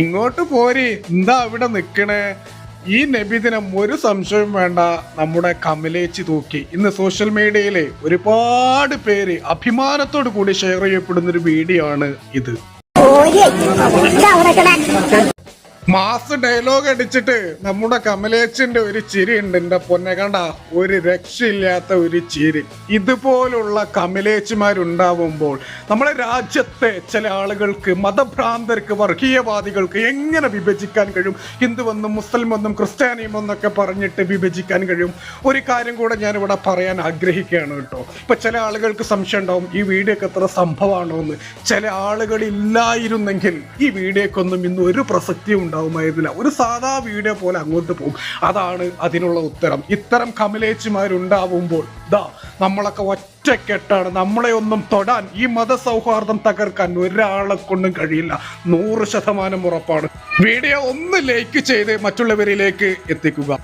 ഇങ്ങോട്ട് പോരി. എന്താ അവിടെ നിക്കണേ? ഈ നബിദിനം ഒരു സംശയവും വേണ്ട. നമ്മുടെ കമലേച്ചി തൂക്കി. ഇന്ന് സോഷ്യൽ മീഡിയയിലെ ഒരുപാട് പേര് അഭിമാനത്തോടു കൂടി ഷെയർ ചെയ്യപ്പെടുന്ന ഒരു വീഡിയോ ആണ് ഇത് മാസ് ഡയലോഗ് അടിച്ചിട്ട് നമ്മുടെ കമലേച്ചിന്റെ ഒരു ചിരി ഉണ്ട്. എന്റെ പൊന്നെ കണ്ട ഒരു രക്ഷയില്ലാത്ത ഒരു ചിരി. ഇതുപോലുള്ള കമലേച്ചിമാരുണ്ടാവുമ്പോൾ നമ്മുടെ രാജ്യത്തെ ചില ആളുകൾക്ക് മതഭ്രാന്തർക്ക് വർഗീയവാദികൾക്ക് എങ്ങനെ വിഭജിക്കാൻ കഴിയും? ഹിന്ദുവെന്നും മുസ്ലിമെന്നും ക്രിസ്ത്യാനിയും എന്നൊക്കെ പറഞ്ഞിട്ട് വിഭജിക്കാൻ കഴിയും. ഒരു കാര്യം കൂടെ ഞാൻ ഇവിടെ പറയാൻ ആഗ്രഹിക്കുകയാണ് കേട്ടോ. ഇപ്പൊ ചില ആളുകൾക്ക് സംശയം ഉണ്ടാവും ഈ വീഡിയോ ഒക്കെ എത്ര സംഭവമാണോ എന്ന് ചില ആളുകൾ ഇല്ലായിരുന്നെങ്കിൽ ഈ വീഡിയോക്കൊന്നും ഇന്ന് ഒരു പ്രസക്തിയും ഉണ്ടാവുമായിരുന്നില്ല. ഒരു സാധാ വീഡിയോ പോലെ അങ്ങോട്ട് പോകും. അതാണ് അതിനുള്ള ഉത്തരം. ഇത്തരം കമലേച്ചിമാരുണ്ടാവുമ്പോൾ ദാ നമ്മളൊക്കെ ഒറ്റക്കെട്ടാണ്. നമ്മളെ ഒന്നും തൊടാൻ ഈ മതസൗഹാർദ്ദം തകർക്കാൻ ഒരാളെ കൊണ്ടും കഴിയില്ല. നൂറ് ശതമാനം ഉറപ്പാണ്. വീഡിയോ ഒന്ന് ലൈക്ക് ചെയ്ത് മറ്റുള്ളവരിലേക്ക് എത്തിക്കുക.